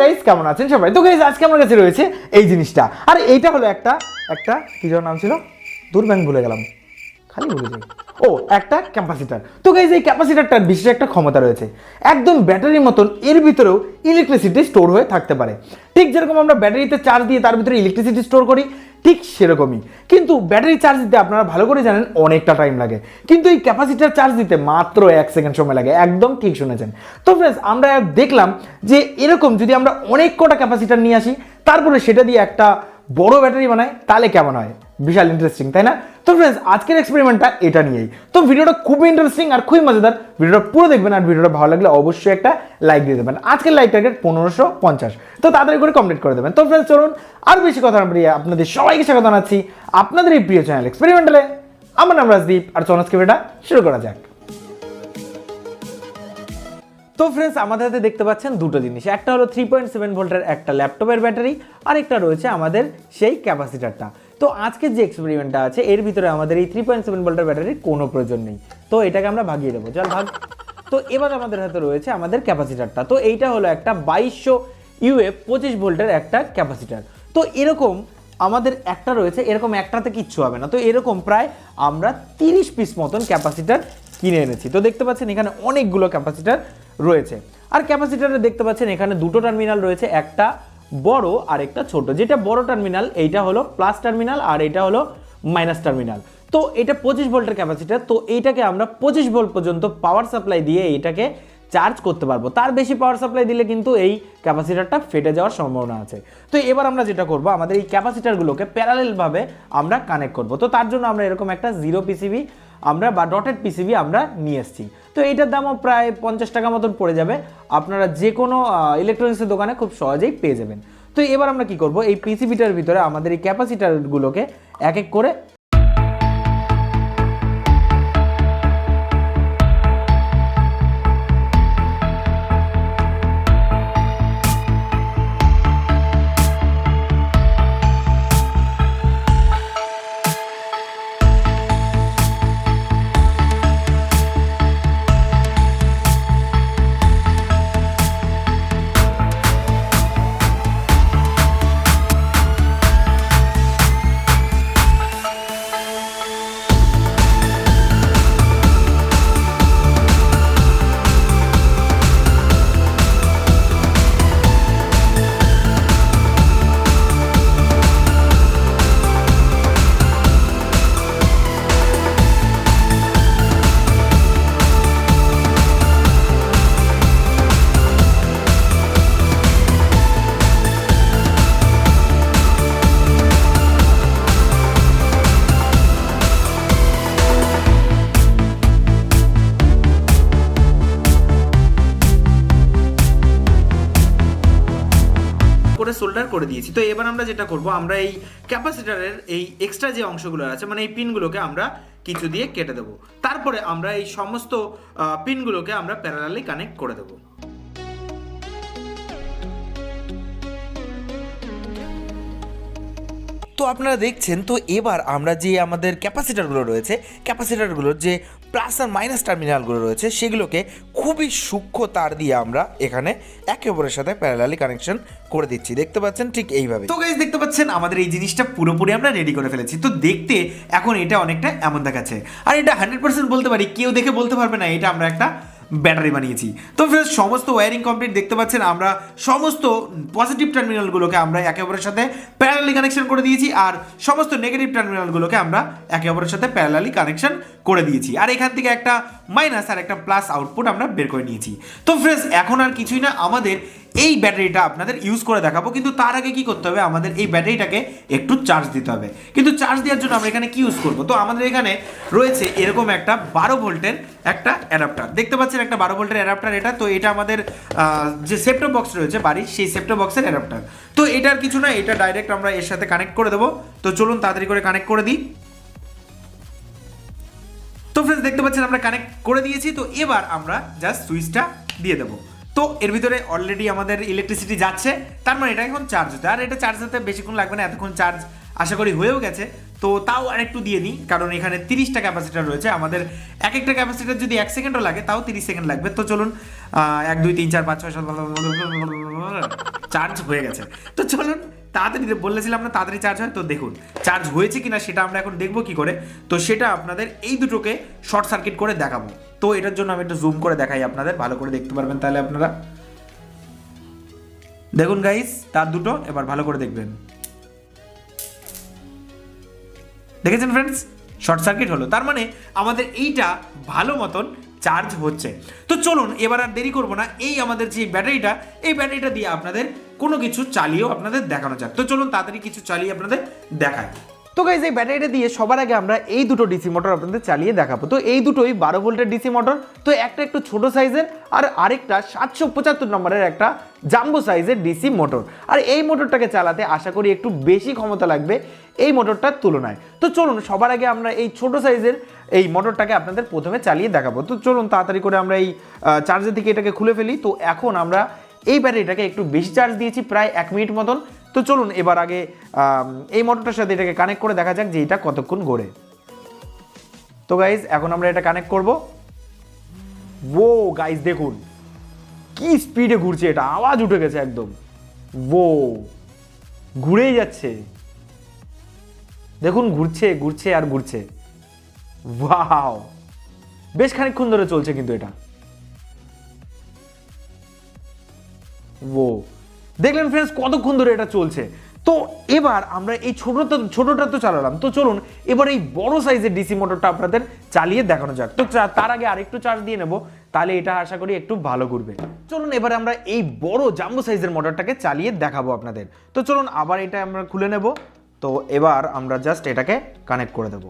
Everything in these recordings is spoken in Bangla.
গাইস কেমন আছেন সবাই? তো গাইস আজকে আমার কাছে রয়েছে এই জিনিসটা। আর এইটা হলো একটা একটা, কি যেন নাম ছিল? দুর্ব্যাং ভুলে গেলাম। খালি ভুলে যাই। ও, একটা ক্যাপাসিটার। তো গাইজ এই ক্যাপাসিটারটার বিশেষ একটা ক্ষমতা রয়েছে। একদম ব্যাটারির মতন এর ভিতরেও ইলেকট্রিসিটি স্টোর হয়ে থাকতে পারে। ঠিক যেরকম আমরা ব্যাটারিতে চার্জ দিয়ে তার ভিতরে ইলেকট্রিসিটি স্টোর করি ঠিক সেরকমই। কিন্তু ব্যাটারি চার্জ দিতে আপনারা ভালো করে জানেন, অনেকটা টাইম লাগে। কিন্তু এই ক্যাপাসিটার চার্জ দিতে মাত্র এক সেকেন্ড সময় লাগে, একদম ঠিক শুনেছেন। তো ফ্রেন্ডস আমরা দেখলাম যে এরকম যদি আমরা অনেক কটা ক্যাপাসিটার নিয়ে আসি, তারপরে সেটা দিয়ে একটা বড় ব্যাটারি বানায়, তাহলে কেমন হয়? বিশাল ইন্টারেস্টিং তাই না? তো ফ্রেন্ডস আজকের এক্সপেরিমেন্টটা এটা নিয়েই। তো ভিডিওটা খুবই ইন্টারেস্টিং আর খুবই মজাদার। ভিডিওটা পুরো দেখবেন আর ভিডিওটা ভালো লাগলে অবশ্যই একটা লাইক দিয়ে দেবেন। আজকের লাইক টার্গেট পনেরোশো পঞ্চাশ। তো তাড়াতাড়ি করে কমপ্লিট করে দেবেন। তো ফ্রেন্ডস চলুন আর বেশি কথা বাড়িয়ে আপনাদের সবাইকে স্বাগত জানাচ্ছি আপনাদের এই প্রিয় চ্যানেল এক্সপেরিমেন্টালে আমার নাম রাজদীপ আর চলুন আজকে ভিডিওটা শুরু করা যাক। তো ফ্রেন্ডস আমাদের হাতে দেখতে পাচ্ছেন দুটো জিনিস। একটা হলো থ্রি পয়েন্ট সেভেন ভোল্টের একটা ল্যাপটপের ব্যাটারি আর একটা রয়েছে আমাদের সেই ক্যাপাসিটারটা। তো আজকের যে এক্সপেরিমেন্টটা আছে, এর ভিতরে আমাদের এই থ্রি পয়েন্ট সেভেন ভোল্টের ব্যাটারির কোনো প্রয়োজন নেই। তো এটাকে আমরা ভাগিয়ে দেবো। চল, ভাগ। তো এবার আমাদের হাতে রয়েছে আমাদের ক্যাপাসিটারটা। তো এইটা হলো একটা বাইশশো ইউএফ পঁচিশ ভোল্টের একটা ক্যাপাসিটার। তো এরকম আমাদের একটা রয়েছে, এরকম একটাতে কিচ্ছু হবে না। তো এরকম প্রায় আমরা তিরিশ পিস মতন ক্যাপাসিটার কিনে এনেছি। তো দেখতে পাচ্ছেন এখানে অনেকগুলো ক্যাপাসিটার রয়েছে। আর ক্যাপাসিটারে দেখতে পাচ্ছেন এখানে দুটো টার্মিনাল রয়েছে, একটা বড় আর একটা ছোট। যেটা বড় টার্মিনাল, এইটা হলো প্লাস টার্মিনাল আর এটা হলো মাইনাস টার্মিনাল। তো এটা পঁচিশ ভোল্টের ক্যাপাসিটার, তো এইটাকে আমরা পঁচিশ ভোল্ট পর্যন্ত পাওয়ার সাপ্লাই দিয়ে এটাকে চার্জ করতে পারব। তার বেশি পাওয়ার সাপ্লাই দিলে কিন্তু এই ক্যাপাসিটারটা ফেটে যাওয়ার সম্ভাবনা আছে। তো এবার আমরা যেটা করব, আমাদের এই ক্যাপাসিটারগুলোকে প্যারালেলভাবে আমরা কানেক্ট করব। তো তার জন্য আমরা এরকম একটা জিরো পিসিবি আমরা বা ডটেড পিসিবি আমরা নিয়ে এসেছি। তো এইটার দামও প্রায় পঞ্চাশ টাকা মতন পড়ে যাবে। আপনারা যে কোনো ইলেকট্রনিক্সের দোকানে খুব সহজেই পেয়ে যাবেন। তো এবার আমরা কি করব? এই পিসিবিটার ভিতরে আমাদের এই ক্যাপাসিটারগুলোকে এক এক করে সোল্ডার করে দিয়েছি। তো এবার আমরা যেটা করব, আমরা এই ক্যাপাসিটারের এই এক্সট্রা যে অংশগুলো আছে মানে এই পিনগুলোকে আমরা কিছু দিয়ে কেটে দেবো। তারপরে আমরা এই সমস্ত পিনগুলোকে আমরা প্যারালালি কানেক্ট করে দেবো। তো আপনারা দেখছেন, তো এবার আমরা যে আমাদের ক্যাপাসিটারগুলো রয়েছে, ক্যাপাসিটারগুলোর যে প্লাস আর মাইনাস টার্মিনালগুলো রয়েছে, সেগুলোকে খুবই সূক্ষ্ম তার দিয়ে আমরা এখানে একে অপরের সাথে প্যারালালি কানেকশন করে দিচ্ছি। দেখতে পাচ্ছেন ঠিক এইভাবে। তো গাইজ দেখতে পাচ্ছেন, আমাদের এই জিনিসটা পুরোপুরি আমরা রেডি করে ফেলেছি। তো দেখতে এখন এটা অনেকটা এমন দেখাচ্ছে। আর এটা হান্ড্রেড পার্সেন্ট বলতে পারি, কেউ দেখে বলতে পারবে না, এটা আমরা একটা ব্যাটারি বানিয়েছি। তো ফ্রেন্ডস সমস্ত ওয়ারিং কমপ্লিট দেখতে পাচ্ছেন, আমরা সমস্ত পজিটিভ টার্মিনালগুলোকে আমরা একে অপরের সাথে প্যারালালি কানেকশন করে দিয়েছি, আর সমস্ত নেগেটিভ টার্মিনালগুলোকে আমরা একে অপরের সাথে প্যারালালি কানেকশন করে দিয়েছি। আর এখান থেকে একটা মাইনাস আর একটা প্লাস আউটপুট আমরা বের করে নিয়েছি। তো ফ্রেন্ডস এখন আর কিছুই না, আমাদের এই ব্যাটারিটা আপনাদের ইউজ করে দেখাবো, কিন্তু তার আগে কি করতে হবে? আমাদের এই ব্যাটারিটাকে একটু চার্জ দিতে হবে। কিন্তু চার্জ দেওয়ার জন্য আমরা এখানে কি ইউজ করব? তো আমাদের এখানে রয়েছে এরকম একটা বারো ভোল্টের একটা অ্যাডাপ্টার দেখতে পাচ্ছেন একটা বারো ভোল্টের অ্যাডাপ্টার এটা। তো এটা আমাদের যে সেপ্টো বক্স রয়েছে বাড়ির, সেই সেপ্টো বক্সের অ্যাডাপ্টার তো এটার কিছু না, এটা ডাইরেক্ট আমরা এর সাথে কানেক্ট করে দেবো। তো চলুন তাড়াতাড়ি করে কানেক্ট করে দিই। তো ফ্রেন্ডস দেখতে পাচ্ছেন আমরা কানেক্ট করে দিয়েছি। তো এবার আমরা জাস্ট সুইচটা দিয়ে দেবো। তো এর ভিতরে অলরেডি আমাদের ইলেকট্রিসিটি যাচ্ছে তার মানে এটা এখন চার্জ হতে আর এটা চার্জ হতে বেশিক্ষণ লাগবে না এতক্ষণ চার্জ আশা করি হয়েও গেছে তো তাও আরেকটু দিয়ে নিই কারণ এখানে তিরিশটা ক্যাপাসিটার রয়েছে আমাদের এক একটা ক্যাপাসিটার যদি এক সেকেন্ডও লাগে তাও তিরিশ সেকেন্ড লাগবে তো চলুন এক দুই তিন চার পাঁচ ছয় সাত চার্জ হয়ে গেছে তো চলুন তাড়াতাড়ি বলেছিলাম না, তাড়াতাড়ি চার্জ হয়, তো দেখুন চার্জ হয়েছে কিনা সেটা আমরা এখন দেখব কি করে। তো সেটা আপনাদের এই দুটোকে শর্ট সার্কিট করে দেখাবো। তো এটার জন্য আমি একটু জুম করে দেখাই আপনাদের, ভালো করে দেখতে পারবেন তাহলে আপনারা। দেখুন গাইস তার দুটো, এবার ভালো করে দেখবেন। দেখেছেন ফ্রেন্ডস শর্ট সার্কিট হলো। তার মানে আমাদের এইটা ভালো মতন চার্জ হচ্ছে। তো চলুন, এবার আর দেরি করব না। এই আমাদের যে ব্যাটারিটা, এই ব্যাটারিটা দিয়ে আপনাদের কোনো কিছু চালিয়েও আপনাদের দেখানো যাক। তো চলুন, তাড়াতাড়ি কিছু চালিয়ে আপনাদের দেখায় তো গাইজ এই ব্যাটারিটা দিয়ে সবার আগে আমরা এই দুটো ডিসি মোটর আপনাদের চালিয়ে দেখাবো। তো এই দুটোই বারো ভোল্টের ডিসি মোটর তো একটা একটু ছোট সাইজের আর আরেকটা সাতশো পঁচাত্তর নম্বরের একটা জাম্বো সাইজের ডিসি মোটর আর এই মোটরটাকে চালাতে আশা করি একটু বেশি ক্ষমতা লাগবে এই মোটরটার তুলনায়। তো চলুন, সবার আগে আমরা এই ছোট সাইজের এই মোটরটাকে আপনাদের প্রথমে চালিয়ে দেখাবো। তো চলুন, তাড়াতাড়ি করে আমরা এই চার্জের থেকে এটাকে খুলে ফেলি। তো এখন আমরা এই ব্যাটারিটাকে একটু বেশি চার্জ দিয়েছি, প্রায় এক মিনিট মতন। তো চলুন এবার আগে এই মোটরটার সাথে এটাকে কানেক্ট করে দেখা যাক যে এটা কতক্ষণ গড়ে। তো গাইজ এখন আমরা এটা কানেক্ট করব। ও গাইজ দেখুন, কি স্পিডে ঘুরছে এটা, আওয়াজ উঠে গেছে একদম। ও ঘুরেই যাচ্ছে। দেখুন, ঘুরছে ঘুরছে আর ঘুরছে। ওয়াও বেশ খানিকক্ষণ ধরে চলছে কিন্তু এটা। ও দেখলেন ফ্রেন্ডস কতক্ষণ ধরে এটা চলছে? তো এবার আমরা এই ছোটটা ছোটটা তো চালালাম। তো চলুন, এবার এই বড় সাইজের ডিসি মোটরটা আপনাদের চালিয়ে দেখানো যাক। তো তার আগে আরেকটু চার্জ দিয়ে নেব, তাহলে এটা আশা করি একটু ভালো করবে চলুন, এবার আমরা এই বড় জাম্বো সাইজের মোটরটাকে চালিয়ে দেখাবো আপনাদের। তো চলুন, আবার এটা আমরা খুলে নেব। তো এবার আমরা জাস্ট এটাকে কানেক্ট করে দেবো।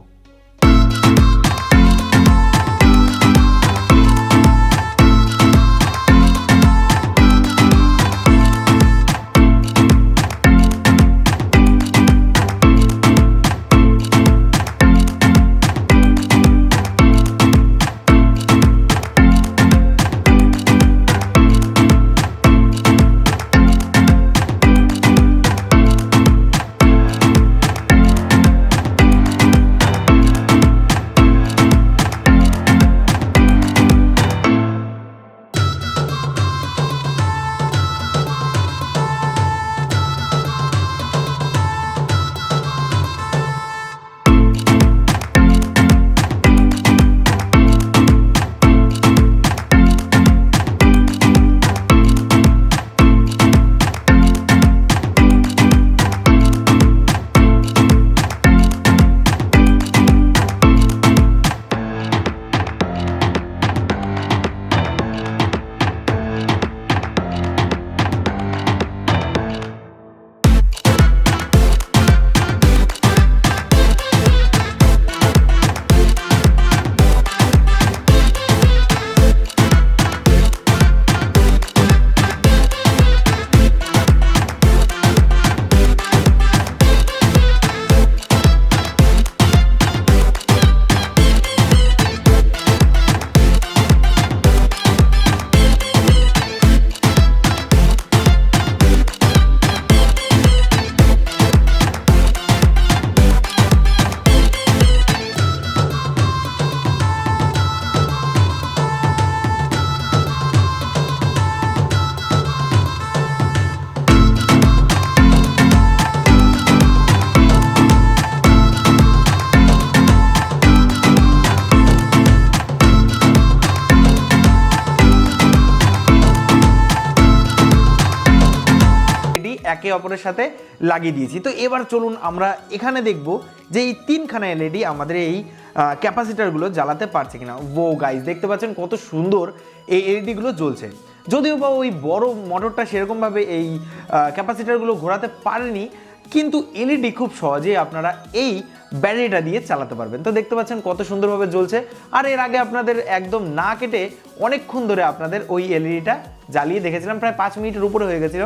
একে অপরের সাথে লাগিয়ে দিয়েছি। তো এবার চলুন আমরা এখানে দেখব যে এই তিনখানা এলইডি আমাদের এই ক্যাপাসিটারগুলো জ্বালাতে পারছে কিনা। ও গাইজ দেখতে পাচ্ছেন কত সুন্দর এই এলইডিগুলো জ্বলছে। যদিও বা ওই বড় মোটরটা সেরকমভাবে এই ক্যাপাসিটারগুলো ঘোরাতে পারেনি, কিন্তু এলইডি খুব সহজেই আপনারা এই ব্যাটারিটা দিয়ে চালাতে পারবেন। তো দেখতে পাচ্ছেন কত সুন্দরভাবে জ্বলছে। আর এর আগে আপনাদের একদম না কেটে অনেকক্ষণ ধরে আপনাদের ওই এলইডিটা জ্বালিয়ে দেখেছিলাম, প্রায় পাঁচ মিনিটের উপরে হয়ে গেছিল।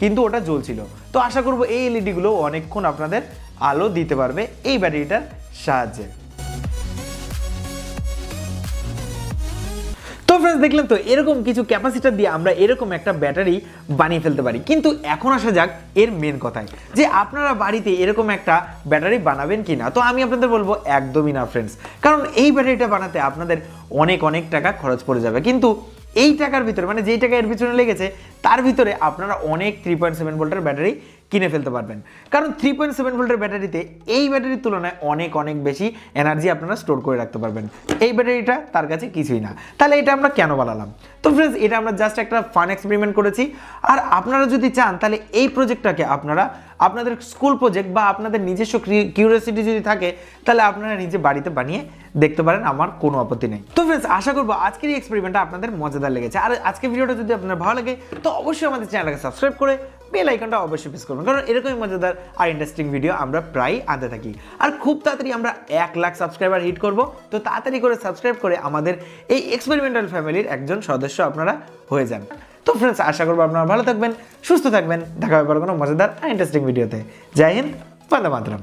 কিন্তু ওটা জ্বলছিল। তো আশা করব এই এলইডিগুলো অনেকক্ষণ আপনাদের আলো দিতে পারবে এই ব্যাটারিটার সাহায্যে। দেখলেন তো, এরকম কিছু ক্যাপাসিটার দিয়ে আমরা এরকম একটা ব্যাটারি বানিয়ে ফেলতে পারি। কিন্তু এখন আসা যাক এর মেন কথায়, যে আপনারা বাড়িতে এরকম একটা ব্যাটারি বানাবেন কি না তো আমি আপনাদের বলব একদমই না ফ্রেন্ডস কারণ এই ব্যাটারিটা বানাতে আপনাদের অনেক অনেক টাকা খরচ পড়ে যাবে। কিন্তু এই টাকার ভিতরে মানে যেই টাকা এর পিছনে লেগেছে তার ভিতরে আপনারা অনেক থ্রি পয়েন্ট সেভেন ভোল্টের ব্যাটারি কিনে ফেলতে পারবেন। কারণ থ্রি পয়েন্ট সেভেন ভোল্টের ব্যাটারিতে এই ব্যাটারির তুলনায় অনেক অনেক বেশি এনার্জি আপনারা স্টোর করে রাখতে পারবেন। এই ব্যাটারিটা তার কাছে কিছুই না। তাহলে এটা আমরা কেন বানালাম? তো ফ্রেন্ডস এটা আমরা জাস্ট একটা ফান এক্সপেরিমেন্ট করেছি। আর আপনারা যদি চান, তাহলে এই প্রজেক্টটাকে আপনারা আপনাদের স্কুল প্রজেক্ট বা আপনাদের নিজস্ব কিউরিয়াসিটি যদি থাকে, তাহলে আপনারা নিজে বাড়িতে বানিয়ে দেখতে পারেন, আমার কোনো আপত্তি নেই। তো ফ্রেন্ডস আশা করব আজকের এই এক্সপেরিমেন্টটা আপনাদের মজাদার লেগেছে। আর আজকের ভিডিওটা যদি আপনার ভালো লাগে, তো অবশ্যই আমাদের চ্যানেলকে সাবস্ক্রাইব করে বেল আইকনটা অবশ্যই প্রেস করবেন। কারণ এরকমই মজাদার আর ইন্টারেস্টিং ভিডিও আমরা প্রায় আনতে থাকি। আর খুব তাড়াতাড়ি আমরা এক লাখ সাবস্ক্রাইবার হিট করব। তো তাড়াতাড়ি করে সাবস্ক্রাইব করে আমাদের এই এক্সপেরিমেন্টাল ফ্যামিলির একজন সদস্য আপনারা হয়ে যান। তো ফ্রেন্ডস আশা করব আপনারা ভালো থাকবেন, সুস্থ থাকবেন। দেখা হবে কোনো মজাদার আর ইন্টারেস্টিং ভিডিওতে জয় হিন্দ, বন্দে মাতরম।